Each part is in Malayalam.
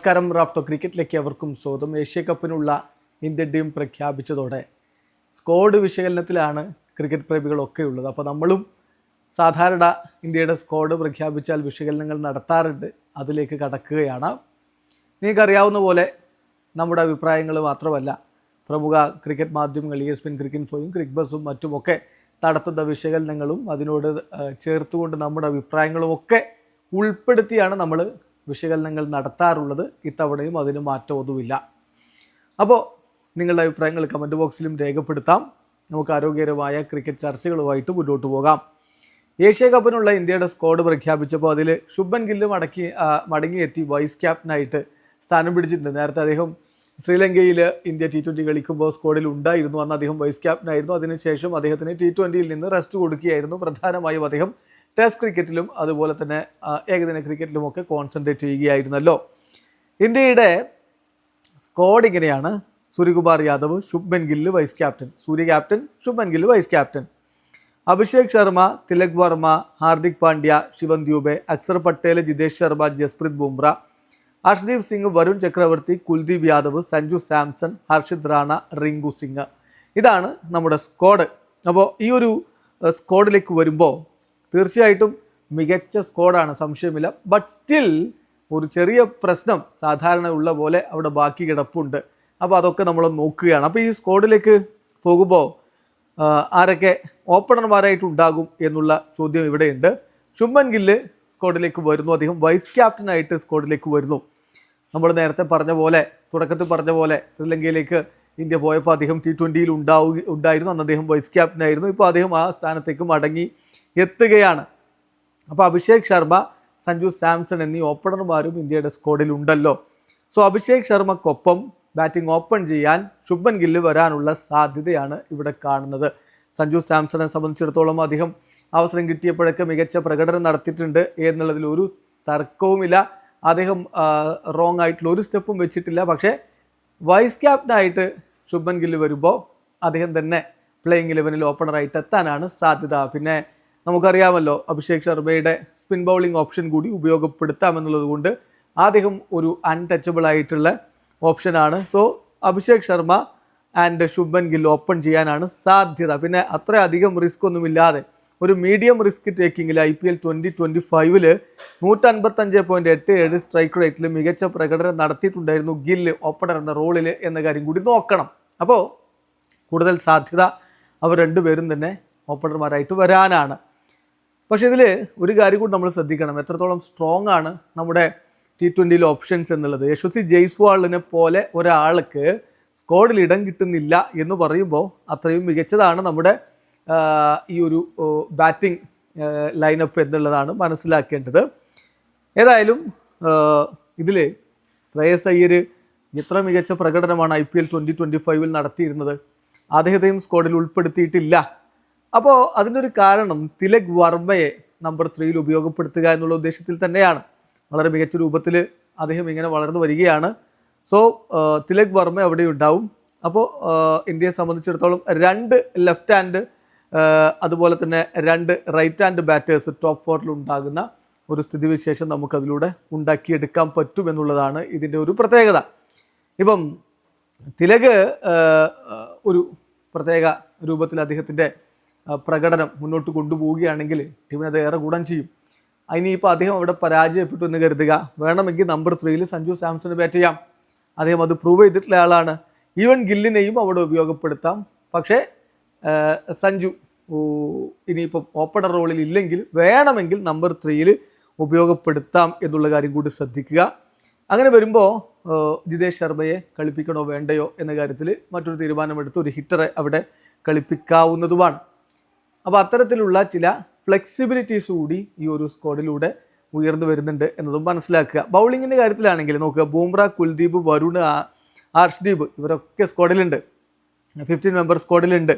നമസ്കാരം. റാഫ്റ്റോ ക്രിക്കറ്റിലേക്ക് അവർക്കും സ്വാഗതം. ഏഷ്യ കപ്പിനുള്ള ഇന്ത്യൻ ടീം പ്രഖ്യാപിച്ചതോടെ സ്കോഡ് വിശകലനത്തിലാണ് ക്രിക്കറ്റ് പ്രേമികളൊക്കെ ഉള്ളത്. അപ്പോൾ നമ്മളും സാധാരണ ഇന്ത്യയുടെ സ്കോഡ് പ്രഖ്യാപിച്ചാൽ വിശകലനങ്ങൾ നടത്താറുണ്ട്. അതിലേക്ക് കടക്കുകയാണ്. നിങ്ങൾക്കറിയാവുന്ന പോലെ നമ്മുടെ അഭിപ്രായങ്ങൾ മാത്രമല്ല പ്രമുഖ ക്രിക്കറ്റ് മാധ്യമങ്ങൾ ഇ എസ് പിൻ ക്രിക്കറ്റ് ഫോയും ക്രിക്ക് ബസും മറ്റുമൊക്കെ നടത്തുന്ന വിശകലനങ്ങളും അതിനോട് ചേർത്തുകൊണ്ട് നമ്മുടെ അഭിപ്രായങ്ങളും ഒക്കെ ഉൾപ്പെടുത്തിയാണ് നമ്മൾ വിശകലനങ്ങൾ നടത്താറുള്ളത് ഇത്തവണയും അതിന് മാറ്റമൊന്നുമില്ല അപ്പോൾ നിങ്ങളുടെ അഭിപ്രായങ്ങൾ കമന്റ് ബോക്സിലും രേഖപ്പെടുത്താം. നമുക്ക് ആരോഗ്യകരമായ ക്രിക്കറ്റ് ചർച്ചകളുമായിട്ട് മുന്നോട്ട് പോകാം. ഏഷ്യ കപ്പിനുള്ള ഇന്ത്യയുടെ സ്ക്വാഡ് പ്രഖ്യാപിച്ചപ്പോൾ അതിൽ ശുഭൻ ഗില്ലും മടക്കി ആ, മടങ്ങിയെത്തി വൈസ് ക്യാപ്റ്റനായിട്ട് സ്ഥാനം പിടിച്ചിട്ടുണ്ട്. നേരത്തെ അദ്ദേഹം ശ്രീലങ്കയിൽ ഇന്ത്യ ടി ട്വന്റി കളിക്കുമ്പോൾ സ്ക്വാഡിൽ ഉണ്ടായിരുന്നു. അന്ന് അദ്ദേഹം വൈസ് ക്യാപ്റ്റനായിരുന്നു അതിനുശേഷം അദ്ദേഹത്തിന് ടി ട്വന്റിയിൽ നിന്ന് റെസ്റ്റ് കൊടുക്കുകയായിരുന്നു. പ്രധാനമായും അദ്ദേഹം ടെസ്റ്റ് ക്രിക്കറ്റിലും അതുപോലെ തന്നെ ഏകദിന ക്രിക്കറ്റിലുമൊക്കെ കോൺസെൻട്രേറ്റ് ചെയ്യുകയായിരുന്നല്ലോ. ഇന്ത്യയുടെ സ്ക്വാഡ് ഇങ്ങനെയാണ്. Suryakumar Yadav Shubman Gill vice captain Surya captain Shubman Gill vice captain Abhishek Sharma Tilak Varma Hardik Pandya Shivam Dube Axar Patel Jitesh Sharma Jasprit Bumrah Harshdeep Singh Varun Chakravarthy Kuldeep Yadav Sanju Samson Harshit Rana Rinku Singh. ഇതാണ് നമ്മുടെ സ്ക്വാഡ് അപ്പോൾ ഈ ഒരു സ്ക്വാഡിലേക്ക് വരുമ്പോൾ തീർച്ചയായിട്ടും മികച്ച സ്കോഡാണ് സംശയമില്ല. ബട്ട് സ്റ്റിൽ ഒരു ചെറിയ പ്രശ്നം സാധാരണ ഉള്ള പോലെ അവിടെ ബാക്കി കിടപ്പുണ്ട്. അപ്പോൾ അതൊക്കെ നമ്മൾ നോക്കുകയാണ്. അപ്പോൾ ഈ സ്കോഡിലേക്ക് പോകുമ്പോൾ ആരൊക്കെ ഓപ്പണർമാരായിട്ടുണ്ടാകും എന്നുള്ള ചോദ്യം ഇവിടെയുണ്ട്. ശുഭൻ ഗില്ല് സ്കോഡിലേക്ക് വരുന്നു. അദ്ദേഹം വൈസ് ക്യാപ്റ്റനായിട്ട് സ്കോഡിലേക്ക് വരുന്നു. നമ്മൾ നേരത്തെ പറഞ്ഞ പോലെ തുടക്കത്തിൽ പറഞ്ഞ പോലെ ശ്രീലങ്കയിലേക്ക് ഇന്ത്യ പോയപ്പോൾ അദ്ദേഹം ടി ട്വന്റിയിൽ ഉണ്ടാവുക ഉണ്ടായിരുന്നു. അന്ന് അദ്ദേഹം വൈസ് ക്യാപ്റ്റനായിരുന്നു ഇപ്പോൾ അദ്ദേഹം ആ സ്ഥാനത്തേക്ക് മടങ്ങി. എത്തുകയാണ്. അപ്പോൾ അഭിഷേക് ശർമ്മ സഞ്ജു സാംസൺ എന്നീ ഓപ്പണർമാരും ഇന്ത്യയുടെ സ്ക്വാഡിൽ ഉണ്ടല്ലോ. സോ അഭിഷേക് ശർമ്മക്കൊപ്പം ബാറ്റിംഗ് ഓപ്പൺ ചെയ്യാൻ ശുഭൻ ഗില്ല് വരാനുള്ള സാധ്യതയാണ് ഇവിടെ കാണുന്നത്. സഞ്ജു സാംസണെ സംബന്ധിച്ചിടത്തോളം അദ്ദേഹം അവസരം കിട്ടിയപ്പോഴൊക്കെ മികച്ച പ്രകടനം നടത്തിയിട്ടുണ്ട് എന്നുള്ളതിൽ ഒരു തർക്കവുമില്ല. അദ്ദേഹം റോങ് ആയിട്ടുള്ള ഒരു സ്റ്റെപ്പും വെച്ചിട്ടില്ല. പക്ഷേ വൈസ് ക്യാപ്റ്റനായിട്ട് ശുഭൻ ഗില്ല് വരുമ്പോൾ അദ്ദേഹം തന്നെ പ്ലേയിങ് ഇലവനിൽ ഓപ്പണറായിട്ട് എത്താനാണ് സാധ്യത. പിന്നെ നമുക്കറിയാമല്ലോ അഭിഷേക് ശർമ്മയുടെ സ്പിൻ ബൗളിംഗ് ഓപ്ഷൻ കൂടി ഉപയോഗപ്പെടുത്താമെന്നുള്ളത് കൊണ്ട് അദ്ദേഹം ഒരു അൺടച്ചബിൾ ആയിട്ടുള്ള ഓപ്ഷനാണ് so Abhishek Sharma and Shubman Gill open ചെയ്യാനാണ് സാധ്യത. പിന്നെ അത്രയധികം റിസ്ക് ഒന്നുമില്ലാതെ ഒരു medium risk ടേക്കിങ്ങിൽ I P L twenty twenty ഫൈവിൽ നൂറ്റൻപത്തഞ്ച് പോയിന്റ് എട്ട് ഏഴ് സ്ട്രൈക്ക് റേറ്റിൽ മികച്ച പ്രകടനം നടത്തിയിട്ടുണ്ടായിരുന്നു ഗില്ല് എന്ന റോളിൽ എന്ന കാര്യം കൂടി നോക്കണം. അപ്പോൾ കൂടുതൽ സാധ്യത അവർ രണ്ടുപേരും തന്നെ ഓപ്പണർമാരായിട്ട് വരാനാണ്. പക്ഷേ ഇതിൽ ഒരു കാര്യം കൂടി നമ്മൾ ശ്രദ്ധിക്കണം. എത്രത്തോളം സ്ട്രോങ് ആണ് നമ്മുടെ ടി ട്വന്റിയിലെ ഓപ്ഷൻസ് എന്നുള്ളത്. യശസ്വി ജയ്സ്വാളിനെ പോലെ ഒരാൾക്ക് സ്ക്വാഡിൽ ഇടം കിട്ടുന്നില്ല എന്ന് പറയുമ്പോൾ അത്രയും മികച്ചതാണ് നമ്മുടെ ഈ ഒരു ബാറ്റിംഗ് ലൈനപ്പ് എന്നുള്ളതാണ് മനസ്സിലാക്കേണ്ടത്. ഏതായാലും ഇതിൽ ശ്രേയസ് അയ്യർ എത്ര മികച്ച പ്രകടനമാണ് I P L twenty twenty ഫൈവിൽ നടത്തിയിരുന്നത്. അദ്ദേഹത്തെയും സ്ക്വാഡിൽ ഉൾപ്പെടുത്തിയിട്ടില്ല. അപ്പോൾ അതിനൊരു കാരണം തിലക് വർമ്മയെ നമ്പർ ത്രീയിൽ ഉപയോഗപ്പെടുത്തുക എന്നുള്ള ഉദ്ദേശത്തിൽ തന്നെയാണ്. വളരെ മികച്ച രൂപത്തിൽ അദ്ദേഹം ഇങ്ങനെ വളർന്നു വരികയാണ്. സോ തിലക് വർമ്മ അവിടെ ഉണ്ടാവും. അപ്പോൾ ഇന്ത്യയെ സംബന്ധിച്ചിടത്തോളം രണ്ട് ലെഫ്റ്റ് ഹാൻഡ് അതുപോലെ തന്നെ രണ്ട് റൈറ്റ് ഹാൻഡ് ബാറ്റേഴ്സ് ടോപ്പ് ഫോറിൽ ഉണ്ടാകുന്ന ഒരു സ്ഥിതിവിശേഷം നമുക്കതിലൂടെ ഉണ്ടാക്കിയെടുക്കാൻ പറ്റും എന്നുള്ളതാണ് ഇതിന്റെ ഒരു പ്രത്യേകത. ഇപ്പം തിലക് ഒരു പ്രത്യേക രൂപത്തിൽ അദ്ദേഹത്തിന്റെ പ്രകടനം മുന്നോട്ട് കൊണ്ടുപോവുകയാണെങ്കിൽ ടീമിന് അത് ഏറെ ഗുണം ചെയ്യും. ഇനിയിപ്പോൾ അദ്ദേഹം അവിടെ പരാജയപ്പെട്ടു എന്ന് കരുതുക. വേണമെങ്കിൽ നമ്പർ ത്രീയിൽ സഞ്ജു സാംസണ് ബാറ്റ് ചെയ്യാം. അദ്ദേഹം അത് പ്രൂവ് ചെയ്തിട്ടുള്ള ആളാണ്. ഈവൻ ഗില്ലിനെയും അവിടെ ഉപയോഗപ്പെടുത്താം. പക്ഷേ സഞ്ജു ഇനിയിപ്പം ഓപ്പണർ റോളിൽ ഇല്ലെങ്കിൽ വേണമെങ്കിൽ നമ്പർ ത്രീയിൽ ഉപയോഗപ്പെടുത്താം എന്നുള്ള കാര്യം കൂടി ശ്രദ്ധിക്കുക. അങ്ങനെ വരുമ്പോൾ ജിതേഷ് ശർമ്മയെ കളിപ്പിക്കണോ വേണ്ടയോ എന്ന കാര്യത്തിൽ മറ്റൊരു തീരുമാനമെടുത്ത് ഒരു ഹിറ്ററെ അവിടെ കളിപ്പിക്കാവുന്നതുമാണ്. അപ്പോൾ അത്തരത്തിലുള്ള ചില ഫ്ലെക്സിബിലിറ്റീസ് കൂടി ഈ ഒരു സ്ക്വാഡിലൂടെ ഉയർന്നു വരുന്നുണ്ട് എന്നതും മനസ്സിലാക്കുക. ബൗളിങ്ങിന്റെ കാര്യത്തിലാണെങ്കിൽ നോക്കുക. ബൂംറ കുൽദീപ് വരുൺ ആർഷ്ദീപ് ഇവരൊക്കെ സ്ക്വാഡിലുണ്ട് ഫിഫ്റ്റീൻ മെമ്പർ സ്ക്വാഡിലുണ്ട്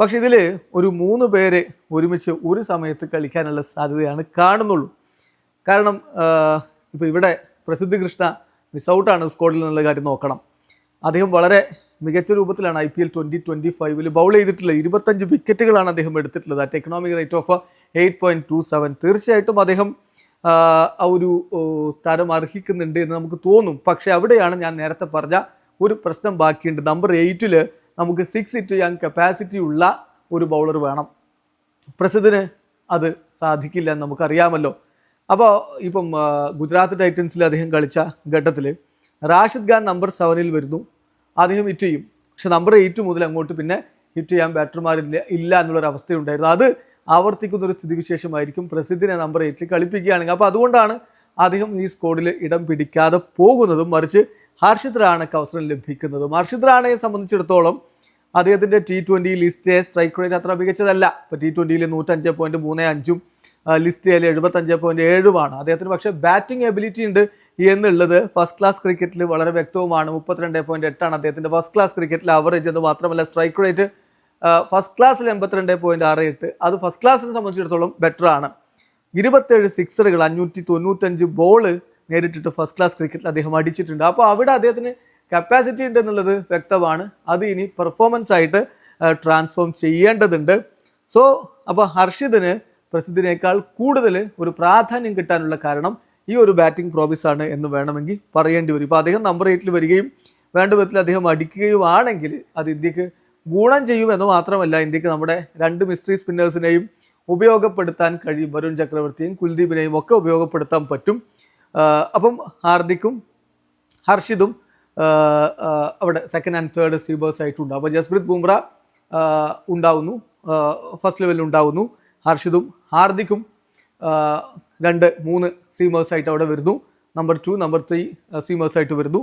പക്ഷെ ഇതിൽ ഒരു മൂന്ന് പേര് ഒരുമിച്ച് ഒരു സമയത്ത് കളിക്കാനുള്ള സാധ്യതയാണ് കാണുന്നുള്ളൂ. കാരണം ഇപ്പോൾ ഇവിടെ പ്രസിദ്ധി കൃഷ്ണ മിസ് ഔട്ടാണ് നിന്നുള്ള കാര്യം നോക്കണം. അദ്ദേഹം വളരെ മികച്ച രൂപത്തിലാണ് I P L twenty twenty ഫൈവിൽ ബൗൾ ചെയ്തിട്ടുള്ളത് ഇരുപത്തഞ്ച് വിക്കറ്റുകളാണ് അദ്ദേഹം എടുത്തിട്ടുള്ളത്. At economic rate of eight point two seven തീർച്ചയായിട്ടും അദ്ദേഹം ആ, ഒരു സ്ഥാനം അർഹിക്കുന്നുണ്ട് എന്ന് നമുക്ക് തോന്നും. പക്ഷേ അവിടെയാണ് ഞാൻ നേരത്തെ പറഞ്ഞ ഒരു പ്രശ്നം ബാക്കിയുണ്ട്. നമ്പർ എയ്റ്റിൽ നമുക്ക് സിക്സ് ഇറ്റ് യങ് കപ്പാസിറ്റി ഉള്ള ഒരു ബൗളർ വേണം. പ്രസിദ്ധന് അത് സാധിക്കില്ല എന്ന് നമുക്കറിയാമല്ലോ. അപ്പോൾ ഇപ്പം ഗുജറാത്ത് ടൈറ്റൻസിൽ അദ്ദേഹം കളിച്ച ഘട്ടത്തിൽ റാഷിദ് ഖാൻ നമ്പർ സെവനിൽ വരുന്നു. അദ്ദേഹം ഹിറ്റ് ചെയ്യും. പക്ഷെ നമ്പർ എയ്റ്റ് മുതൽ അങ്ങോട്ട് പിന്നെ ഹിറ്റ് ചെയ്യാൻ ബാറ്റർമാരില്ല ഇല്ല എന്നുള്ളൊരു അവസ്ഥയുണ്ടായിരുന്നു. അത് ആവർത്തിക്കുന്ന ഒരു സ്ഥിതിവിശേഷമായിരിക്കും. പ്രസിദ്ധിനെ നമ്പർ എയ്റ്റിൽ കളിപ്പിക്കുകയാണെങ്കിൽ. അപ്പോൾ അതുകൊണ്ടാണ് അദ്ദേഹം ഈ സ്കോഡിൽ ഇടം പിടിക്കാതെ പോകുന്നതും മറിച്ച് ഹർഷിത് റാണയ്ക്ക് അവസരം ലഭിക്കുന്നതും. ഹർഷിത് റാണയെ സംബന്ധിച്ചിടത്തോളം അദ്ദേഹത്തിന്റെ T twenty list strike rate അത്ര മികച്ചതല്ല. ഇപ്പോൾ ടി ട്വന്റിയിൽ നൂറ്റഞ്ച് പോയിന്റ് മൂന്ന് അഞ്ചും ലിസ്റ്റ് എഴുപത്തഞ്ച് പോയിന്റ് ഏഴുമാണ്. അദ്ദേഹത്തിന് പക്ഷേ ബാറ്റിംഗ് എബിലിറ്റി ഉണ്ട്. എന്നുള്ളത് ഫസ്റ്റ് ക്ലാസ് ക്രിക്കറ്റിൽ വളരെ വ്യക്തവുമാണ്. മുപ്പത്തിരണ്ട് പോയിന്റ് എട്ടാണ് അദ്ദേഹത്തിന്റെ ഫസ്റ്റ് ക്ലാസ് ക്രിക്കറ്റിൽ അവറേജ് എന്ന് മാത്രമല്ല സ്ട്രൈക്ക് റേറ്റ് ഫസ്റ്റ് ക്ലാസ്സിൽ എൺപത്തിരണ്ട് പോയിന്റ് ആറ് എട്ട്. അത് ഫസ്റ്റ് ക്ലാസ്സിനെ സംബന്ധിച്ചിടത്തോളം ബെറ്റർ ആണ്. ഇരുപത്തേഴ് സിക്സറുകൾ അഞ്ഞൂറ്റി തൊണ്ണൂറ്റഞ്ച് ബോൾ നേരിട്ടിട്ട് ഫസ്റ്റ് ക്ലാസ് ക്രിക്കറ്റിൽ അദ്ദേഹം അടിച്ചിട്ടുണ്ട്. അപ്പോൾ അവിടെ അദ്ദേഹത്തിന് കപ്പാസിറ്റി ഉണ്ട് എന്നുള്ളത് വ്യക്തമാണ്. അത് ഇനി പെർഫോമൻസ് ആയിട്ട് ട്രാൻസ്ഫോം ചെയ്യേണ്ടതുണ്ട്. സോ അപ്പോൾ ഹർഷിദിന് പ്രസിദ്ധിനേക്കാൾ കൂടുതൽ ഒരു പ്രാധാന്യം കിട്ടാനുള്ള കാരണം ഈ ഒരു ബാറ്റിംഗ് പ്രോമിസാണ് എന്ന് വേണമെങ്കിൽ പറയേണ്ടി വരും. ഇപ്പോൾ അദ്ദേഹം നമ്പർ എയ്റ്റിൽ വരികയും വേണ്ട വിധത്തിൽ അദ്ദേഹം അടിക്കുകയും ആണെങ്കിൽ അത് ഇന്ത്യയ്ക്ക് ഗുണം ചെയ്യുമെന്ന് മാത്രമല്ല ഇന്ത്യയ്ക്ക് നമ്മുടെ രണ്ട് മിസ്റ്ററി സ്പിന്നേഴ്സിനെയും ഉപയോഗപ്പെടുത്താൻ കഴിയും. വരുൺ ചക്രവർത്തിയും കുൽദീപിനെയും ഒക്കെ ഉപയോഗപ്പെടുത്താൻ പറ്റും. അപ്പം ഹാർദിക്കും ഹർഷിദും അവിടെ സെക്കൻഡ് ആൻഡ് തേർഡ് സീബേഴ്സ് ആയിട്ടുണ്ട്. അപ്പോൾ ജസ്പ്രീത് ബുംറ ഉണ്ടാവുന്നു. ഫസ്റ്റ് ലെവലിൽ ഉണ്ടാവുന്നു. ഹർഷിദും ഹാർദിക്കും രണ്ട് മൂന്ന് ആയിട്ട് അവിടെ വരുന്നു. നമ്പർ ടു നമ്പർ ത്രീ ആയിട്ട് വരുന്നു.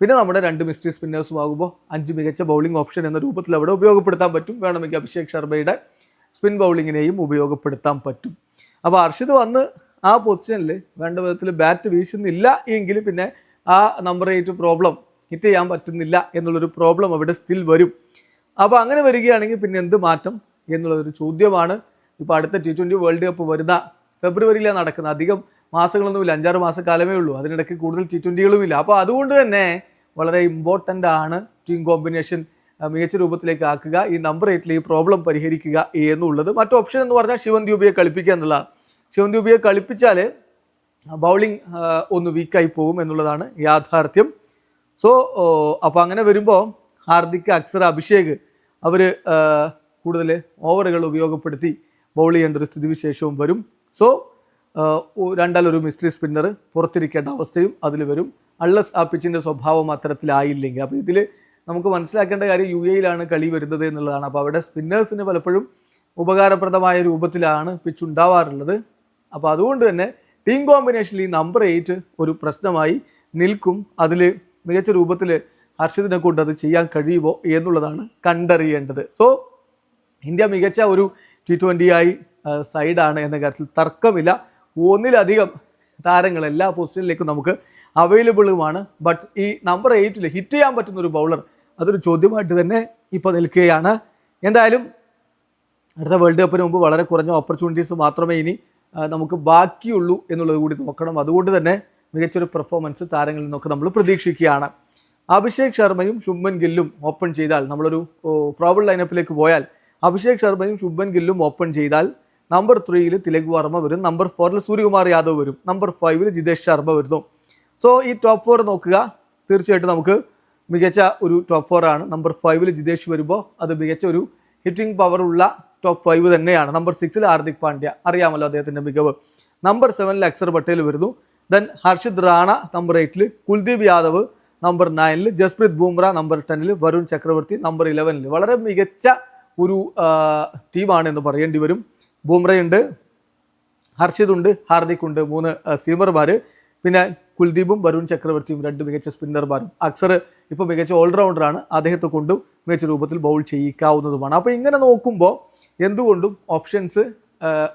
പിന്നെ നമ്മുടെ രണ്ട് മിസ്റ്ററി സ്പിന്നേഴ്സും ആകുമ്പോൾ അഞ്ച് മികച്ച ബൗളിംഗ് ഓപ്ഷൻ എന്ന രൂപത്തിൽ അവിടെ ഉപയോഗപ്പെടുത്താൻ പറ്റും. വേണമെങ്കിൽ അഭിഷേക് ശർമ്മയുടെ സ്പിൻ ബൗളിങ്ങിനെയും ഉപയോഗപ്പെടുത്താൻ പറ്റും. അപ്പോൾ അർഷിദ് വന്ന് ആ പൊസിഷനിൽ വേണ്ട വിധത്തിൽ ബാറ്റ് വീശുന്നില്ല എങ്കിൽ പിന്നെ ആ നമ്പർ എയ്റ്റ് പ്രോബ്ലം ഹിറ്റ് ചെയ്യാൻ പറ്റുന്നില്ല എന്നുള്ളൊരു പ്രോബ്ലം അവിടെ സ്റ്റിൽ വരും. അപ്പോൾ അങ്ങനെ വരികയാണെങ്കിൽ പിന്നെ എന്ത് മാറ്റം എന്നുള്ളൊരു ചോദ്യമാണ്. ഇപ്പോൾ അടുത്ത ടി ട്വന്റി വേൾഡ് കപ്പ് വരുന്ന ഫെബ്രുവരിയിലാണ് നടക്കുന്നത് അധികം മാസങ്ങളൊന്നുമില്ല അഞ്ചാറ് മാസക്കാലമേ ഉള്ളൂ. അതിനിടയ്ക്ക് കൂടുതൽ ടി ട്വന്റികളുമില്ല അപ്പോൾ അതുകൊണ്ട് തന്നെ വളരെ ഇമ്പോർട്ടന്റ് ആണ് ടീം കോമ്പിനേഷൻ മികച്ച രൂപത്തിലേക്ക് ആക്കുക ഈ നമ്പർ എയ്റ്റിൽ ഈ പ്രോബ്ലം പരിഹരിക്കുക എന്നുള്ളത്. മറ്റു ഓപ്ഷൻ എന്ന് പറഞ്ഞാൽ ശിവൻ കളിപ്പിക്കുക എന്നുള്ളതാണ് ശിവൻ ദ്യൂബിയെ കളിപ്പിച്ചാൽ ബൗളിംഗ് ഒന്ന് വീക്കായി പോകും എന്നുള്ളതാണ് യാഥാർത്ഥ്യം. സോ അപ്പോൾ അങ്ങനെ വരുമ്പോൾ ഹാർദിക് അക്സർ അഭിഷേക് അവർ കൂടുതൽ ഓവറുകൾ ഉപയോഗപ്പെടുത്തി ബൗൾ ചെയ്യേണ്ട ഒരു സ്ഥിതിവിശേഷവും വരും. സോ രണ്ടാലൊരു മിസ്റ്ററി സ്പിന്നർ പുറത്തിരിക്കേണ്ട അവസ്ഥയും അതിൽ വരും. അള്ളസ് ആ പിച്ചിന്റെ സ്വഭാവം അത്തരത്തിലായില്ലെങ്കിൽ. അപ്പോൾ ഇതിൽ നമുക്ക് മനസ്സിലാക്കേണ്ട കാര്യം യു എയിലാണ് കളി വരുന്നത് എന്നുള്ളതാണ്. അപ്പോൾ അവിടെ സ്പിന്നേഴ്സിന് പലപ്പോഴും ഉപകാരപ്രദമായ രൂപത്തിലാണ് പിച്ച് ഉണ്ടാവാറുള്ളത്. അപ്പോൾ അതുകൊണ്ട് തന്നെ ടീം കോമ്പിനേഷനിൽ ഈ നമ്പർ എയ്റ്റ് ഒരു പ്രശ്നമായി നിൽക്കും. അതിൽ മികച്ച രൂപത്തിൽ ഹർഷിതിനെ കൊണ്ട് അത് ചെയ്യാൻ കഴിയുമോ എന്നുള്ളതാണ് കണ്ടറിയേണ്ടത്. സോ ഇന്ത്യ മികച്ച ഒരു ടി ട്വന്റിയായി സൈഡാണ് എന്ന കാര്യത്തിൽ തർക്കമില്ല. ഒന്നിലധികം താരങ്ങൾ എല്ലാ പൊസിഷനിലേക്കും നമുക്ക് അവൈലബിളുമാണ് ബട്ട് ഈ നമ്പർ എയ്റ്റിൽ ഹിറ്റ് ചെയ്യാൻ പറ്റുന്ന ഒരു ബൗളർ അതൊരു ചോദ്യമായിട്ട് തന്നെ ഇപ്പോൾ നിൽക്കുകയാണ്. എന്തായാലും അടുത്ത വേൾഡ് കപ്പിന് മുമ്പ് വളരെ കുറഞ്ഞ ഓപ്പർച്യൂണിറ്റീസ് മാത്രമേ ഇനി നമുക്ക് ബാക്കിയുള്ളൂ എന്നുള്ളത് കൂടി നോക്കണം. അതുകൊണ്ട് തന്നെ മികച്ചൊരു പെർഫോമൻസ് താരങ്ങളിൽ നിന്നൊക്കെ നമ്മൾ പ്രതീക്ഷിക്കുകയാണ്. അഭിഷേക് ശർമ്മയും ശുഭൻ ഗില്ലും ഓപ്പൺ ചെയ്താൽ നമ്മളൊരു പ്രോബിൾ ലൈനപ്പിലേക്ക് പോയാൽ അഭിഷേക് ശർമ്മയും ശുഭൻ ഗില്ലും ഓപ്പൺ ചെയ്താൽ നമ്പർ ത്രീയിൽ തിലക് വർമ്മ വരും. നമ്പർ ഫോറിൽ സൂര്യകുമാർ യാദവ് വരും. നമ്പർ ഫൈവിൽ ജിതേഷ് ശർമ്മ വരുന്നു. സോ ഈ ടോപ്പ് ഫോർ നോക്കുക. തീർച്ചയായിട്ടും നമുക്ക് മികച്ച ഒരു ടോപ്പ് ഫോർ ആണ്. നമ്പർ ഫൈവിൽ ജിതേഷ് വരുമ്പോൾ അത് മികച്ച ഒരു ഹിറ്റിംഗ് പവറുള്ള ടോപ്പ് ഫൈവ് തന്നെയാണ്. നമ്പർ സിക്സിൽ ഹാർദിക് പാണ്ഡ്യ. അറിയാമല്ലോ അദ്ദേഹത്തിന്റെ മികവ്. നമ്പർ സെവനിൽ അക്സർ പട്ടേൽ വരുന്നു. ദെൻ ഹർഷിത് റാണ നമ്പർ എയ്റ്റിൽ കുൽദീപ് യാദവ് നമ്പർ നയനിൽ ജസ്പ്രീത് ബൂംറ നമ്പർ ടെന്നിൽ വരുൺ ചക്രവർത്തി നമ്പർ ഇലവനിൽ വളരെ മികച്ച ഒരു ടീമാണ് എന്ന് പറയേണ്ടി വരും. ബൂംറയുണ്ട് ഹർഷിദ് ഉണ്ട് ഹാർദിക് ഉണ്ട് മൂന്ന് സീമർമാർ പിന്നെ കുൽദീപും വരുൺ ചക്രവർത്തിയും രണ്ട് മികച്ച സ്പിന്നർമാരും. അക്സർ ഇപ്പോൾ മികച്ച ഓൾറൗണ്ടറാണ്. അദ്ദേഹത്തെ കൊണ്ടും മികച്ച രൂപത്തിൽ ബൗൾ ചെയ്യിക്കാവുന്നതുമാണ്. അപ്പോൾ ഇങ്ങനെ നോക്കുമ്പോൾ എന്തുകൊണ്ടും ഓപ്ഷൻസ്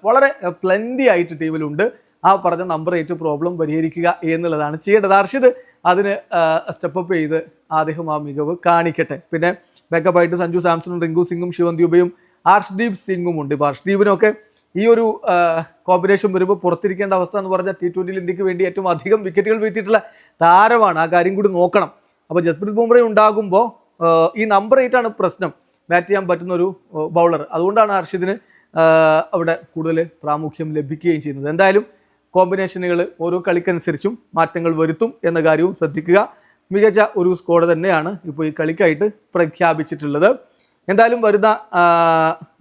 വളരെ പ്ലന്റി ആയിട്ട് ടീമിലുണ്ട്. ആ പറഞ്ഞ നമ്പർ എയ്റ്റ് പ്രോബ്ലം പരിഹരിക്കുക എന്നുള്ളതാണ് ചെയ്യേണ്ടത്. ഹർഷിദ് അതിന് സ്റ്റെപ്പ് അപ്പ് ചെയ്ത് അദ്ദേഹം ആ മികവ് കാണിക്കട്ടെ. പിന്നെ ബാക്കപ്പായിട്ട് സഞ്ജു സാംസണും റിങ്കു സിംഗും ശിവൻ ദ്യൂബയും ഹർഷ്ദീപ് സിംഗും ഉണ്ട്. ഇപ്പോൾ ഹർഷ്ദീപിനൊക്കെ ഈ ഒരു കോമ്പിനേഷൻ വരുമ്പോൾ പുറത്തിരിക്കേണ്ട അവസ്ഥ എന്ന് പറഞ്ഞാൽ ടി ട്വന്റിയിൽ ഇന്ത്യയ്ക്ക് വേണ്ടി ഏറ്റവും അധികം വിക്കറ്റുകൾ വീട്ടിയിട്ടുള്ള താരമാണ്. ആ കാര്യം കൂടി നോക്കണം. അപ്പോൾ ജസ്പ്രീത് ബുംറ ഉണ്ടാകുമ്പോൾ ഈ നമ്പർ എയ്റ്റാണ് പ്രശ്നം. ബാറ്റ് ചെയ്യാൻ പറ്റുന്ന ഒരു ബൗളർ അതുകൊണ്ടാണ് ഹർഷിദിന് അവിടെ കൂടുതൽ പ്രാമുഖ്യം ലഭിക്കുകയും ചെയ്യുന്നത്. എന്തായാലും കോമ്പിനേഷനുകൾ ഓരോ കളിക്കനുസരിച്ചും മാറ്റങ്ങൾ വരുത്തും എന്ന കാര്യവും ശ്രദ്ധിക്കുക. മികച്ച ഒരു സ്കോഡ് തന്നെയാണ് ഇപ്പോൾ ഈ കളിക്കായിട്ട് പ്രഖ്യാപിച്ചിട്ടുള്ളത്. എന്തായാലും വരുന്ന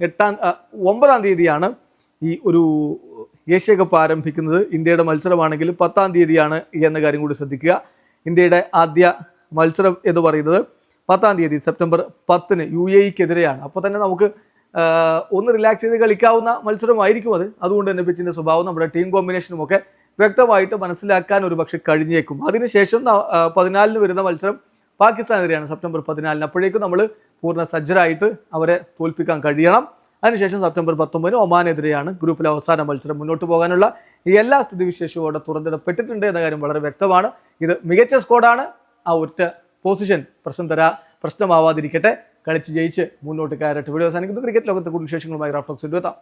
എട്ടാം ഒമ്പതാം തീയതിയാണ് ഈ ഒരു ഏഷ്യ കപ്പ് ആരംഭിക്കുന്നത്. ഇന്ത്യയുടെ മത്സരമാണെങ്കിൽ പത്താം തീയതിയാണ് എന്ന കാര്യം കൂടി ശ്രദ്ധിക്കുക. ഇന്ത്യയുടെ ആദ്യ മത്സരം എന്ന് പറയുന്നത് പത്താം തീയതി സെപ്റ്റംബർ പത്തിന് യു എ ഇക്കെതിരെയാണ് അപ്പോൾ തന്നെ നമുക്ക് ഒന്ന് റിലാക്സ് ചെയ്ത് കളിക്കാവുന്ന മത്സരമായിരിക്കും അത്. അതുകൊണ്ട് തന്നെ പിച്ചിന്റെ സ്വഭാവം നമ്മുടെ ടീം കോമ്പിനേഷനും ഒക്കെ വ്യക്തമായിട്ട് മനസ്സിലാക്കാൻ ഒരു പക്ഷെ കഴിഞ്ഞേക്കും. അതിനുശേഷം പതിനാലിന് വരുന്ന മത്സരം പാകിസ്ഥാനെതിരെയാണ് സെപ്റ്റംബർ പതിനാലിന്. അപ്പോഴേക്കും നമ്മൾ പൂർണ സജ്ജരായിട്ട് അവരെ തോൽപ്പിക്കാൻ കഴിയണം. അതിനുശേഷം സെപ്റ്റംബർ പത്തൊമ്പതിന് ഒമാനെതിരെയാണ് ഗ്രൂപ്പിലെ അവസാന മത്സരം മുന്നോട്ട് പോകാനുള്ള എല്ലാ സ്ഥിതിവിശേഷവും തുറന്നിടപ്പെട്ടിട്ടുണ്ട് എന്ന കാര്യം വളരെ വ്യക്തമാണ്. ഇത് മികച്ച സ്കോഡാണ് ആ ഒറ്റ പൊസിഷൻ പ്രശ്നം തരാ പ്രശ്നമാവാതിരിക്കട്ടെ. കളിച്ച് ജയിച്ച് മുന്നോട്ട് കയറട്ടെ. വീഡിയോ അവസാനിക്കുന്നു. ക്രിക്കറ്റ് ലോകത്തെ കൂടുതൽ വിശേഷങ്ങളുമായി റാഫ്ലോക്സ് എത്താം